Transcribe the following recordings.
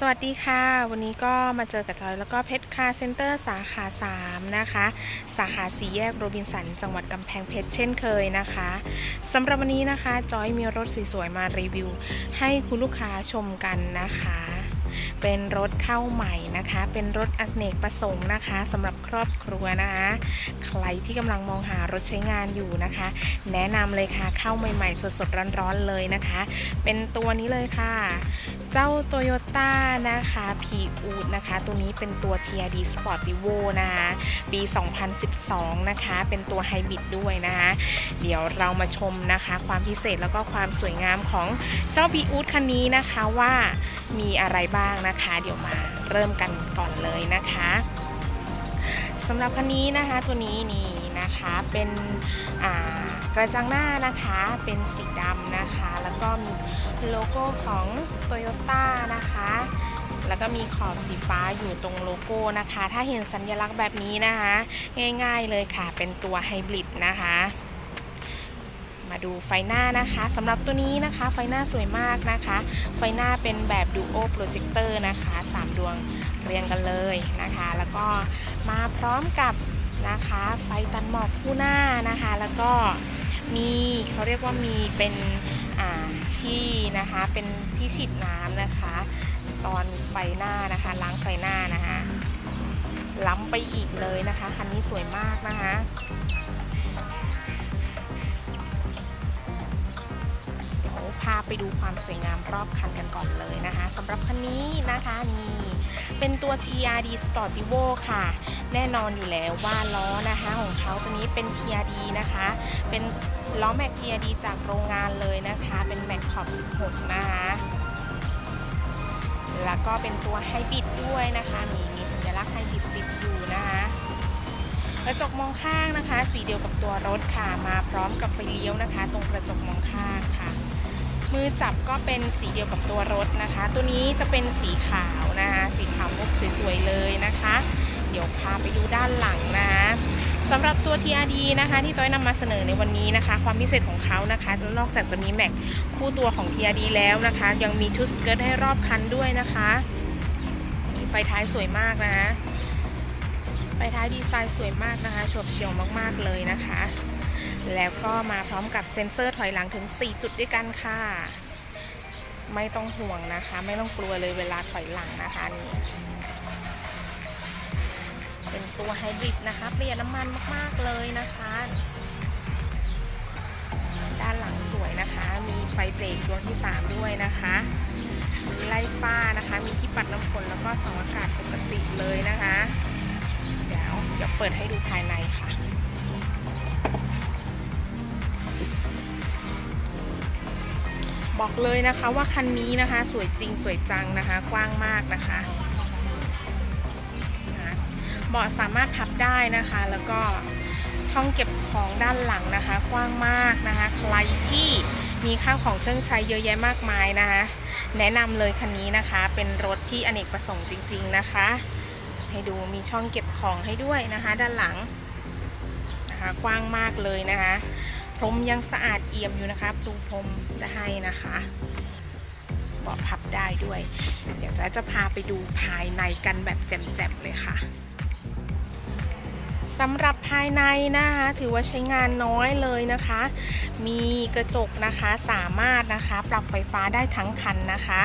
สวัสดีค่ะ วันนี้ก็มาเจอกับจอยแล้วก็เพชรคาร์เซ็นเตอร์สาขา 3 นะคะ สาขาสีแยกโรบินสัน จังหวัดกำแพงเพชรเช่นเคยนะคะสำหรับวันนี้นะคะ จอยมีรถสวยๆมารีวิว ให้คุณลูกค้าชมกันนะคะ เป็นรถเข้าใหม่นะคะ เป็นรถอเนกประสงค์นะคะสำหรับครอบครัวนะคะ ใครที่กำลังมองหารถใช้งานอยู่นะคะ แนะนำเลยค่ะเข้าใหม่ๆสดๆร้อนๆเลยนะคะ เป็นตัวนี้เลยค่ะ เจ้า Toyota นะคะพีอูดนะคะ ตัวนี้เป็นตัว TRD Sportivo นะคะปี 2012 นะคะ เป็นตัวไฮบริดด้วยนะคะ เดี๋ยวเรามาชมนะคะ ความพิเศษแล้วก็ความสวยงามของเจ้าพีอูดคันนี้นะคะว่ามีอะไรบ้างนะคะ เดี๋ยวมาเริ่มกันก่อนเลยนะคะสำหรับคันนี้นะคะตัวนี้นี่ นะคะ เป็นกระจังหน้านะคะเป็นสีดำนะคะ แล้วก็มีโลโก้ของ Toyota นะคะแล้วก็มีขอบสีฟ้าอยู่ตรงโลโก้นะคะ ถ้าเห็นสัญลักษณ์แบบนี้นะคะ ง่ายๆเลยค่ะ เป็นตัวไฮบริดนะคะ มาดูไฟหน้านะคะสำหรับตัวนี้นะคะ ไฟหน้าสวยมากนะคะ ไฟหน้าเป็นแบบดูโอโปรเจคเตอร์นะคะ 3 ดวงเรียงกันเลยนะคะ แล้วก็มาพร้อมกับ นะคะ ไฟตันหมอกคู่หน้านะคะ แล้วก็มีเขาเรียกว่ามีเป็นที่นะคะเป็นที่ฉีดน้ำนะคะ ตอนไฟหน้านะคะล้างไฟหน้านะคะล้ำไปอีกเลยนะคะคันนี้สวยมากนะคะเดี๋ยวพาไปดูความสวยงามรอบคันกันก่อนเลยนะคะสำหรับคันนี้นะคะนี่ เป็นตัว TRD Sportivo ค่ะ แน่นอนอยู่แล้วว่าล้อนะคะของเขาตัวนี้เป็น TRD นะคะ เป็นล้อแม็ก TRD จากโรงงานเลยนะคะ เป็นแม็กขอบ 16 นะคะ แล้วก็เป็นตัวไฮบริดด้วยนะคะมีมีสัญลักษณ์ไฮบริดติดอยู่นะคะกระจกมองข้างนะคะ สีเดียวกับตัวรถค่ะ มาพร้อมกับไฟเลี้ยวนะคะ ตรงกระจกมองข้าง มือจับก็เป็นสีเดียวกับตัวรถนะคะ ตัวนี้จะเป็นสีขาวนะคะสีขาวมุกสวยๆเลยนะคะ เดี๋ยวพาไปดูด้านหลังนะคะสำหรับตัว TRD นะคะที่ต้อยนำมาเสนอในวันนี้นะคะ ความพิเศษของเขานะคะนอกจากจะมีแม็กคู่ตัวของ TRD แล้วนะคะ ยังมีชุดสเกิร์ตให้รอบคันด้วยนะคะนี่ไฟท้ายสวยมากนะคะไฟท้ายดีไซน์สวยมากนะคะโฉบเฉี่ยวมากๆเลยนะคะ แล้วก็มาพร้อมกับเซ็นเซอร์ถอยหลังถึง 4 จุดด้วยกันค่ะ ไม่ต้องห่วงนะคะ ไม่ต้องกลัวเลยเวลาถอยหลังนะคะนี่เป็นตัวไฮบริดนะคะประหยัดน้ำมันมาก ๆ เลยนะคะ ด้านหลังสวยนะคะ มีไฟเบรกดวงที่ 3 ด้วยนะคะมีไล่ฟ้านะคะ มีที่ปัดน้ำฝนแล้วก็สองอากาศปกติเลยนะคะ เดี๋ยวเดี๋ยวเปิดให้ดูภายในค่ะ บอกเลยนะคะว่าคันนี้นะคะ สวยจริงสวยจังนะคะ กว้างมากนะคะเบาะสามารถพับได้นะคะ แล้วก็ช่องเก็บของด้านหลังนะคะ กว้างมากนะคะ ใครที่มีข้าวของเครื่องใช้เยอะแยะมากมายนะคะ แนะนำเลยคันนี้นะคะ เป็นรถที่อเนกประสงค์จริง ๆนะคะ ให้ดูมีช่องเก็บของให้ด้วยนะคะ ด้านหลังนะคะ กว้างมากเลยนะคะ พรมยังสะอาดเอี่ยมอยู่นะคะปูพรมจะให้นะคะเบาะพับได้ด้วย เดี๋ยวจะจะพาไปดูภายในกันแบบแจ่มๆเลยค่ะสำหรับภายในนะคะ ถือว่าใช้งานน้อยเลยนะคะ มีกระจกนะคะสามารถนะคะปรับไฟฟ้าได้ทั้งคันนะคะ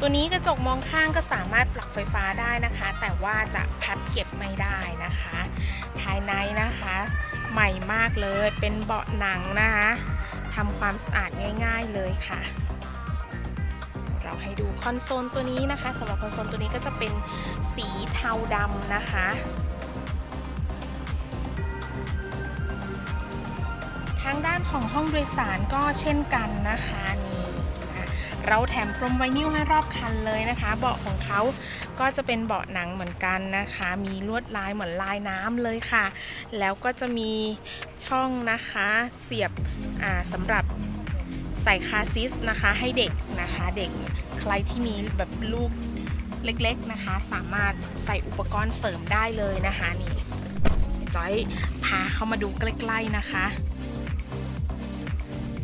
ตัวนี้กระจกมองข้างก็สามารถปรับไฟฟ้าได้นะคะ แต่ว่าจะพับเก็บไม่ได้นะคะ ภายในนะคะ ใหม่มากเลย เป็นเบาะหนังนะคะทำความสะอาดง่าย ๆเลยค่ะ เราให้ดูคอนโซลตัวนี้นะคะสำหรับคอนโซลตัวนี้ก็จะเป็นสีเทาดำนะคะทางด้านของห้องโดยสารก็เช่นกันนะคะน เราแถมพรมไวนิลให้รอบคันเลยนะคะ เบาะของเขาก็จะเป็นเบาะหนังเหมือนกันนะคะ มีลวดลายเหมือนลายน้ำเลยค่ะ แล้วก็จะมีช่องนะคะเสียบอ่าสำหรับใส่คาซิสนะคะให้เด็กนะคะเด็กใครที่มีแบบลูกเล็กๆนะคะ สามารถใส่อุปกรณ์เสริมได้เลยนะคะนี่จอยพาเข้ามาดูใกล้ๆนะคะ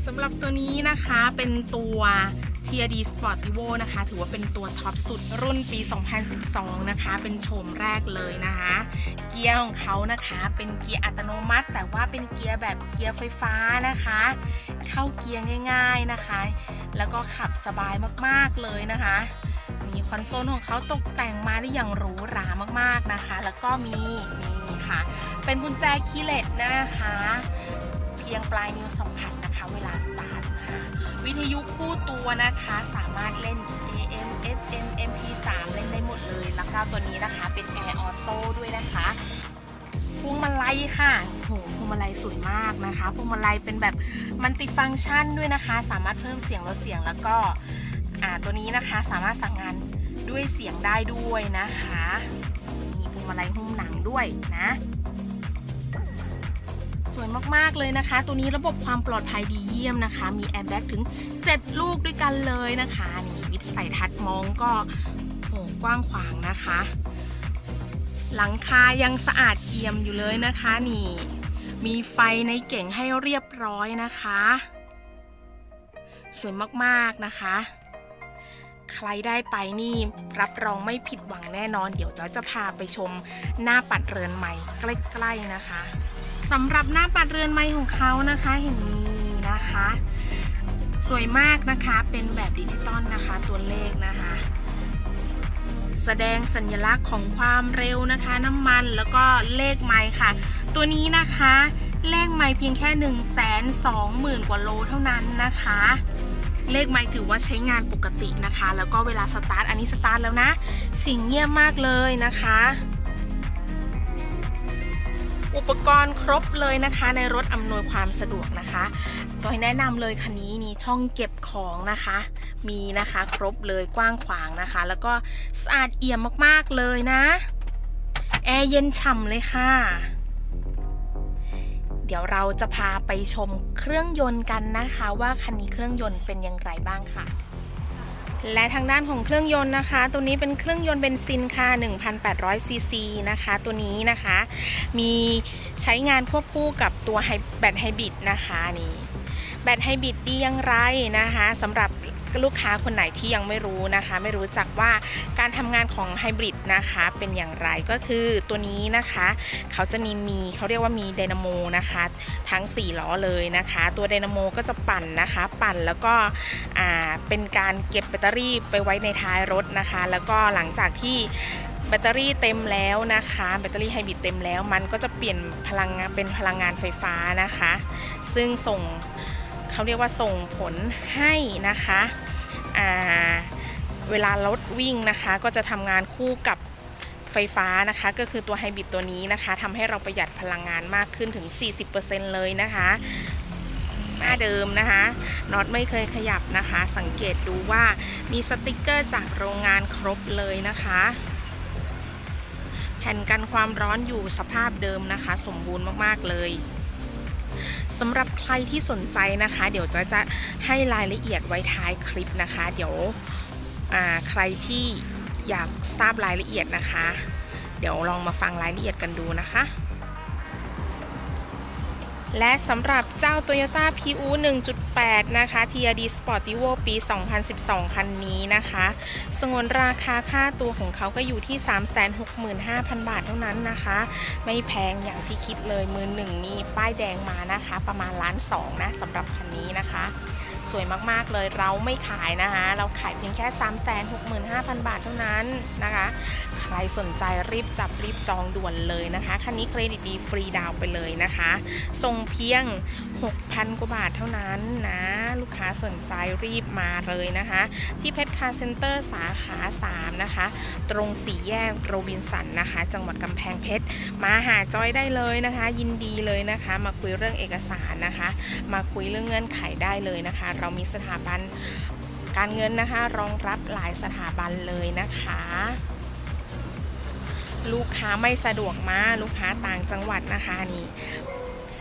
สำหรับตัวนี้นะคะเป็นตัว TRD Sportivo นะคะ ถือว่าเป็นตัวท็อปสุดรุ่นปี 2012 นะคะ เป็นโฉมแรกเลยนะคะ เกียร์ของเขานะคะ เป็นเกียร์อัตโนมัติ แต่ว่าเป็นเกียร์แบบเกียร์ไฟฟ้านะคะ เข้าเกียร์ง่าย ๆนะคะ แล้วก็ขับสบายมากๆเลยนะคะมีคอนโซลของเขาตกแต่งมาได้อย่างหรูหรามากๆนะคะ แล้วก็มีนี่ค่ะ เป็นกุญแจคีย์เลสนะคะ เพียงปลายนิ้วสัมผัสนะคะ เวลาสตาร์ทนะคะ วิทยุคู่ตัวนะคะสามารถเล่น AM FM MP3 เล่นได้หมดเลยแล้วก็ตัวนี้นะคะเป็น Air Auto ด้วยนะคะพวงมาลัยค่ะโหพวงมาลัยสวยมากนะคะพวงมาลัยเป็นแบบมัลติฟังก์ชันด้วยนะคะ สามารถเพิ่มเสียงลดเสียงแล้วก็ตัวนี้นะคะสามารถสั่งงานด้วยเสียงได้ด้วยนะคะมีพวงมาลัยหุ้มหนังด้วยนะ วยมากๆเลยนะคะ ตัวนี้ระบบความปลอดภัยดีเยี่ยมนะคะ มีแอร์แบ็กถึง 7 ลูกด้วยกันเลยนะคะนี่วิดใส่ทัดมองก็โหกว้างขวางนะคะ หลังคายังสะอาดเอี่ยมอยู่เลยนะคะนี่ มีไฟในเก่งให้เรียบร้อยนะคะ สวยมากๆนะคะใครได้ไปนี่รับรองไม่ผิดหวังแน่นอน เดี๋ยวจอยจะพาไปชมหน้าปัดเรือนใหม่ใกล้ ๆ นะคะ สำหรับหน้าปัดเรือนไม้ของเขานะคะเห็นนี้นะคะ สวยมากนะคะเป็นแบบดิจิตอลนะคะตัวเลขนะคะ แสดงสัญลักษณ์ของความเร็วนะคะ น้ำมันแล้วก็เลขไม้ค่ะ ตัวนี้นะคะเลขไม้เพียงแค่1นึ่งแสนสองหมื่นกว่าโลเท่านั้นนะคะ เลขไม้ถือว่าใช้งานปกตินะคะ แล้วก็เวลาสตาร์ทอันนี้สตาร์ทแล้วนะ สิ่งเงียบมากเลยนะคะ อุปกรณ์ครบเลยนะคะในรถอำนวยความสะดวกนะคะจอยแนะนำเลยคันนี้มีช่องเก็บของนะคะ มีนะคะครบเลยกว้างขวางนะคะ แล้วก็สะอาดเอี่ยมมากๆเลยนะ แอร์เย็นฉ่ำเลยค่ะ เดี๋ยวเราจะพาไปชมเครื่องยนต์กันนะคะ ว่าคันนี้เครื่องยนต์เป็นอย่างไรบ้างค่ะ และทางด้านของเครื่องยนต์นะคะ ตัวนี้เป็นเครื่องยนต์เบนซินค่ะ 1,800 ซีซีนะคะ ตัวนี้นะคะ มีใช้งานควบคู่กับตัวแบตไฮบริดนะคะนี่ แบตไฮบริดดีอย่างไรนะคะสำหรับ ลูกค้าคนไหนที่ยังไม่รู้นะคะ ไม่รู้จักว่าการทำงานของไฮบริดนะคะเป็นอย่างไรก็คือตัวนี้นะคะ เขาจะมีมีเขาเรียกว่ามีไดนาโมนะคะ ทั้ง 4 ล้อเลยนะคะ ตัวไดนาโมก็จะปั่นนะคะ ปั่นแล้วก็เป็นการเก็บแบตเตอรี่ไปไว้ในท้ายรถนะคะ แล้วก็หลังจากที่แบตเตอรี่เต็มแล้วนะคะ แบตเตอรี่ไฮบริดเต็มแล้ว มันก็จะเปลี่ยนพลังงานเป็นพลังงานไฟฟ้านะคะ ซึ่งส่ง เขาเรียกว่าส่งผลให้นะคะเวลารถวิ่งนะคะก็จะทำงานคู่กับไฟฟ้านะคะ ก็คือตัวไฮบริดตัวนี้นะคะทำให้เราประหยัดพลังงานมากขึ้นถึง 40%เลยนะคะหน้าเดิมนะคะน็อตไม่เคยขยับนะคะ สังเกตดูว่ามีสติกเกอร์จากโรงงานครบเลยนะคะ แผ่นกันความร้อนอยู่สภาพเดิมนะคะ สมบูรณ์มาก ๆ เลย สำหรับใครที่สนใจนะคะ เดี๋ยวจอยจะให้รายละเอียดไว้ท้ายคลิปนะคะ เดี๋ยวใครที่อยากทราบรายละเอียดนะคะ เดี๋ยวลองมาฟังรายละเอียดกันดูนะคะ และสำหรับเจ้า Toyota PU 1.8 นะคะ TRD Sportivo ปี 2012 คันนี้นะคะ สงวนราคาค่าตัวของเขาก็อยู่ที่ 365,000 บาทเท่านั้นนะคะ ไม่แพงอย่างที่คิดเลยมือหนึ่งนี่ป้ายแดงมานะคะ ประมาณล้านสองนะสำหรับคันนี้นะคะ สวยมากๆเลยเราไม่ขายนะคะ เราขายเพียงแค่ 365,000 บาทเท่านั้นนะคะ ใครสนใจรีบจับรีบจองด่วนเลยนะคะคันนี้เครดิตดีฟรีดาวน์ไปเลยนะคะส่งเพียง 6,000 กว่าบาทเท่านั้นนะ ลูกค้าสนใจรีบมาเลยนะคะ ที่เพชราเซ็นเตอร์สาขา3นะคะ ตรงสี่แยกโรบินสันนะคะ จังหวัดกำแพงเพชร มาหาจอยได้เลยนะคะ ยินดีเลยนะคะ มาคุยเรื่องเอกสารนะคะ มาคุยเรื่องเงื่อนไขได้เลยนะคะ เรามีสถาบันการเงินนะคะ รองรับหลายสถาบันเลยนะคะลูกค้าไม่สะดวกมาลูกค้าต่างจังหวัดนะคะนี่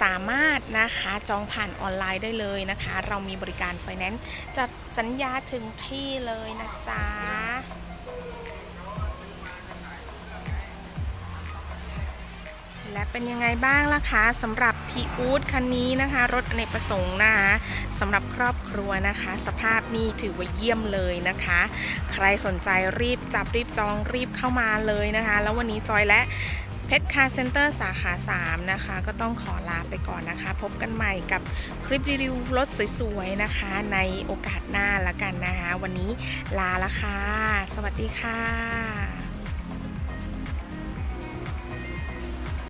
สามารถนะคะจองผ่านออนไลน์ได้เลยนะคะ เรามีบริการไฟแนนซ์จัดสัญญาถึงที่เลยนะจ๊ะ และเป็นยังไงบ้างล่ะคะสำหรับพีอูดคันนี้นะคะ รถอเนกประสงค์นะคะสำหรับครอบครัวนะคะ สภาพนี่ถือว่าเยี่ยมเลยนะคะ ใครสนใจรีบจับรีบจองรีบเข้ามาเลยนะคะ แล้ววันนี้จอยและเพชรคาร์เซ็นเตอร์สาขา 3 นะคะ ก็ต้องขอลาไปก่อนนะคะ พบกันใหม่กับคลิปรีวิวรถสวยๆนะคะ ในโอกาสหน้าละกันนะคะ วันนี้ลาละค่ะ สวัสดีค่ะ